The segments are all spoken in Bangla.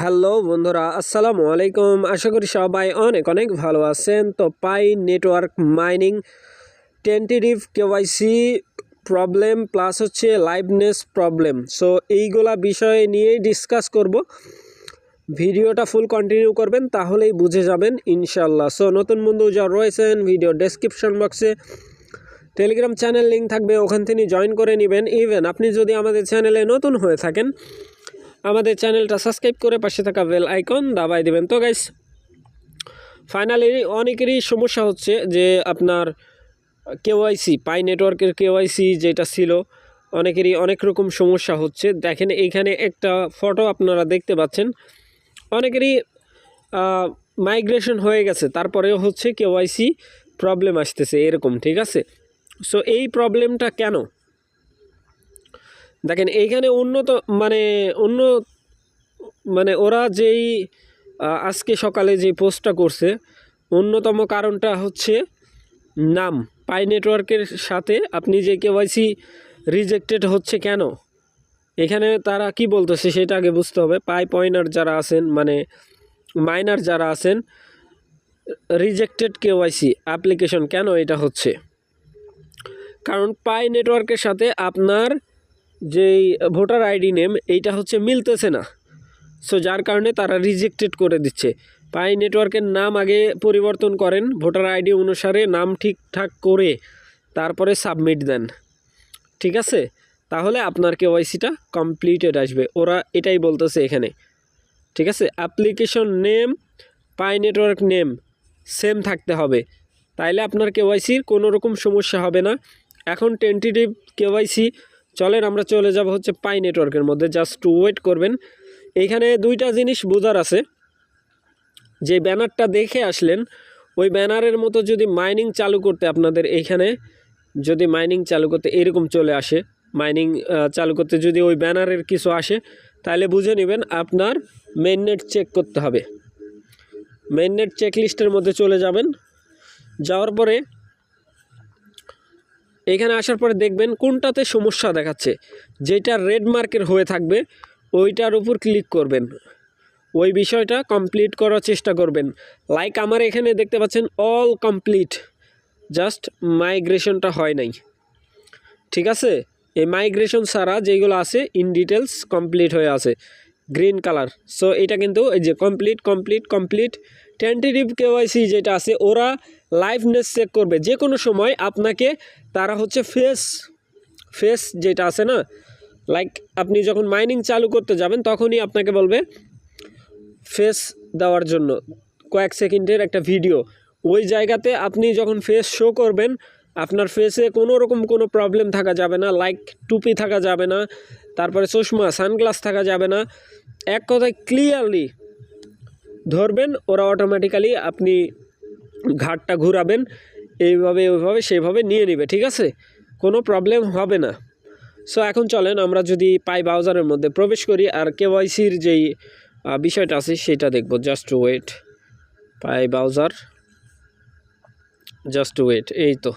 হ্যালো বন্ধুরা, আসসালামু আলাইকুম। আশা করি সবাই অনেক অনেক ভালো আছেন। তো Pi network mining, tentative KYC problem, plus হচ্ছে লাইভনেস প্রবলেম। সো এইগুলা বিষয় নিয়েই ডিসকাস করব। ভিডিওটা ফুল কন্টিনিউ করবেন, তাহলেই বুঝে যাবেন ইনশাল্লাহ সো নতুন বন্ধু যা রয়েছেন, ভিডিও ডেসক্রিপশন বক্সে, টেলিগ্রাম চ্যানেল লিঙ্ক থাকবে, ওখান থেকে জয়েন করে নেবেন। ইভেন আপনি যদি আমাদের চ্যানেলে নতুন হয়ে থাকেন আমাদের চ্যানেলটা সাবস্ক্রাইব করে পাশে থাকা বেল আইকন দাবাই দেবেন। তো গাইস ফাইনালি অনেকেরই সমস্যা হচ্ছে যে আপনার কেওয়াইসি পাই নেটওয়ার্কের কেওয়াইসি যেটা ছিল, অনেকেরই অনেক রকম সমস্যা হচ্ছে। দেখেন এইখানে একটা ফটো আপনারা দেখতে পাচ্ছেন। অনেকেরই মাইগ্রেশন হয়ে গেছে, তারপরেও হচ্ছে কেওয়াইসি প্রবলেম আসতেছে এরকম, ঠিক আছে? সো এই প্রবলেমটা কেন? দেখেন, এইখানে উন্নত মানে অন্য মানে ওরা যেই আজকে সকালে যে পোস্টটা করছে, অন্যতম কারণটা হচ্ছে নাম। পাই নেটওয়ার্কের সাথে আপনি যে কেওয়াইসি রিজেক্টেড হচ্ছে কেন? এখানে তারা কি বলতেছে সেটা আগে বুঝতে হবে। পাই পয়েন্টার যারা আছেন মানে মাইনার যারা আছেন রিজেক্টেড কেওয়াইসি অ্যাপ্লিকেশন কেন এটা হচ্ছে? কারণ পাই নেটওয়ার্কের সাথে আপনার যেই ভোটার আইডি নেম, এইটা হচ্ছে মিলতেছে না। সো যার কারণে তারা রিজেক্টেড করে দিচ্ছে। পাই নেটওয়ার্কের নাম আগে পরিবর্তন করেন, ভোটার আইডি অনুসারে নাম ঠিকঠাক করে তারপরে সাবমিট দেন। ঠিক আছে? তাহলে আপনার কেওয়াইসিটা কমপ্লিটেড আসবে। ওরা এটাই বলতেছে এখানে। ঠিক আছে? Application name Pi network name same থাকতে হবে। তাইলে আপনার কেওয়াইসির কোনো রকম সমস্যা হবে না। এখন টেন্টেটিভ কেওয়াইসি চলেন আমরা চলে যাব হচ্ছে পাই নেটওয়ার্কের মধ্যে জাস্ট ওয়েট করবেন। এইখানে দুইটা জিনিস বোঝার আছে। যে ব্যানারটা দেখে আসলেন, ওই ব্যানারের মতো যদি মাইনিং চালু করতে আপনাদের এইখানে যদি মাইনিং চালু করতে এরকম চলে আসে মাইনিং চালু করতে যদি ওই ব্যানারের কিছু আসে, তাহলে বুঝে নেবেন আপনার মেইন নেট চেক করতে হবে। মেইন নেট চেক লিস্টের মধ্যে চলে যাবেন। যাওয়ার পরে এখানে আসার পরে দেখবেন কোনটাতে সমস্যা দেখাচ্ছে। যেটা রেড মার্কের হয়ে থাকবে, ওইটার উপর ক্লিক করবেন। ওই বিষয়টা কমপ্লিট করার চেষ্টা করবেন। লাইক আমার এখানে দেখতে পাচ্ছেন অল কমপ্লিট জাস্ট মাইগ্রেশনটা হয় নাই। ঠিক আছে? এই মাইগ্রেশন ছাড়া যেগুলো আছে ইন ডিটেলস কমপ্লিট হয়ে আছে। গ্রিন কালার সো এটা কিন্তু এই যে complete complete complete tentative KYC যেটা আছে, ওরা লাইভনেস চেক করবে। যে কোনো সময় আপনাকে তারা হচ্ছে ফেস ফেস যেটা আছে না লাইক আপনি যখন মাইনিং চালু করতে যাবেন তখনই আপনাকে বলবে ফেস দেওয়ার জন্য। কয়েক সেকেন্ডের একটা ভিডিও ওই জায়গাতে আপনি যখন ফেস শো করবেন, আপনার ফেসে কোনো রকম কোনো প্রবলেম থাকা যাবে না লাইক টুপি থাকা যাবে না, তারপরে চশমা সানগ্লাস থাকা যাবে না। এক কথায় ক্লিয়ারলি ধরবেন, ওরা অটোমেটিক্যালি আপনি ঘাটটা ঘুরাবেন, এইভাবে, ওইভাবে সেভাবে নিয়ে নেবে, ঠিক আছে? কোনো প্রবলেম হবে না। সো এখন চলেন, আমরা যদি পাই ব্রাউজারের মধ্যে প্রবেশ করি, আর কেওয়াইসির যেই বিষয়টা আছে, সেটা দেখব। Just wait Pi browser just wait এই তো।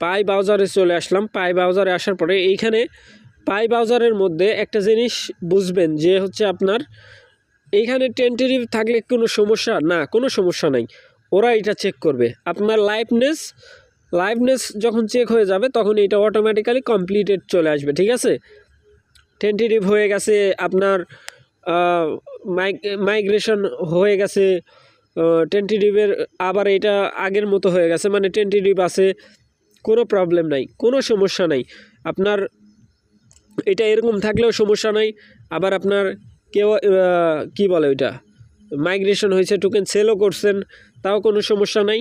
পাই ব্রাউজারে চলে আসলাম। পাই ব্রাউজারে আসার পরে এইখানে পাই ব্রাউজারের মধ্যে একটা জিনিস বুঝবেন, যে হচ্ছে আপনার এইখানে টেন্টেটিভ থাকলে কোনো সমস্যা না, কোনো সমস্যা নাই। ওরা এটা চেক করবে। আপনার লাইভনেস লাইভনেস যখন চেক হয়ে যাবে, তখন এটা অটোমেটিক্যালি কমপ্লিটেড চলে আসবে, ঠিক আছে? টেন্টেটিভ হয়ে গেছে আপনার মাইগ্রেশন হয়ে গেছে টেন্টেটিভের আবার এটা আগের মতো হয়ে গেছে মানে টেন্টেটিভ আছে, কোনো প্রবলেম নাই, কোনো সমস্যা নাই। আপনার, এটা এরকম থাকলেও সমস্যা নাই, আবার আপনার কেউ কি বলে ওইটা? মাইগ্রেশন হয়েছে টোকেন সেলও করছেন, তাও কোনো সমস্যা নাই।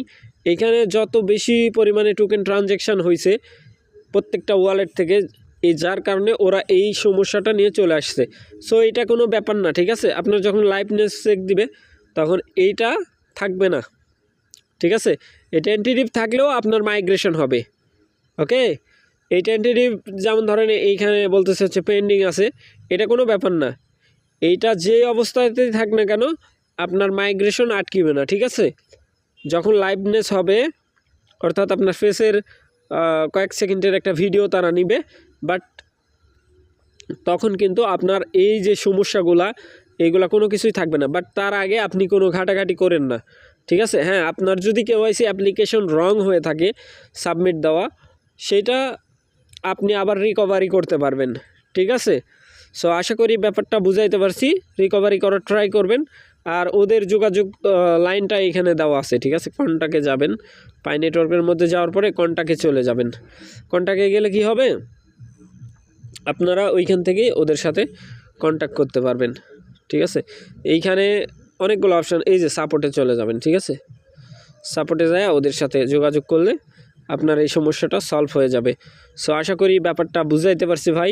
এখানে যত বেশি পরিমাণে টোকেন ট্রানজ্যাকশান হয়েছে, প্রত্যেকটা ওয়ালেট থেকে এই যার কারণে ওরা এই সমস্যাটা নিয়ে চলে আসছে। সো এটা কোনো ব্যাপার না, ঠিক আছে? আপনার যখন লাইভনেস চেক দিবে, তখন এইটা থাকবে না। ঠিক আছে? এই টেন্টেটিভ থাকলেও আপনার মাইগ্রেশন হবে। ওকে? এই টেন্টেটিভ যেমন ধরেন, এইখানে বলতেছে হচ্ছে পেন্ডিং আছে, এটা কোনো ব্যাপার না। এইটা যে অবস্থাতেই থাক না কেন, আপনার মাইগ্রেশন আটকিবে না, ঠিক আছে? যখন লাইভনেস হবে, অর্থাৎ আপনার ফেসের কয়েক সেকেন্ডের একটা ভিডিও তারা নিবে বাট তখন কিন্তু আপনার এই যে সমস্যাগুলা এইগুলা কোনো কিছুই থাকবে না। বাট তার আগে আপনি কোনো ঘাটাঘাটি করেন না, ঠিক আছে? হ্যাঁ আপনার যদি কেওয়াইসি অ্যাপ্লিকেশন রং হয়ে থাকে সাবমিট দেওয়া, সেটা আপনি আবার রিকভারি করতে পারবেন, ঠিক আছে? সো আশা করি ব্যাপারটা বুঝাইতে পারছি। রিকভারি করার ট্রাই করবেন। আর ওদের যোগাযোগ লাইনটা এখানে দেওয়া আছে, ঠিক আছে? কন্টাকে যাবেন। পাই নেটওয়ার্কের মধ্যে যাওয়ার পরে কন্টাকে চলে যাবেন। কন্টাকে গেলে কি হবে? আপনারা ওইখান থেকে ওদের সাথে কন্ট্যাক্ট করতে পারবেন। ঠিক আছে? এইখানে অনেকগুলো অপশান এই যে সাপোর্টে চলে যাবেন, ঠিক আছে? সাপোর্টে যায় ওদের সাথে যোগাযোগ করলে আপনার এই সমস্যাটা সলভ হয়ে যাবে। সো আশা করি ব্যাপারটা বুঝাইতে পারছি ভাই।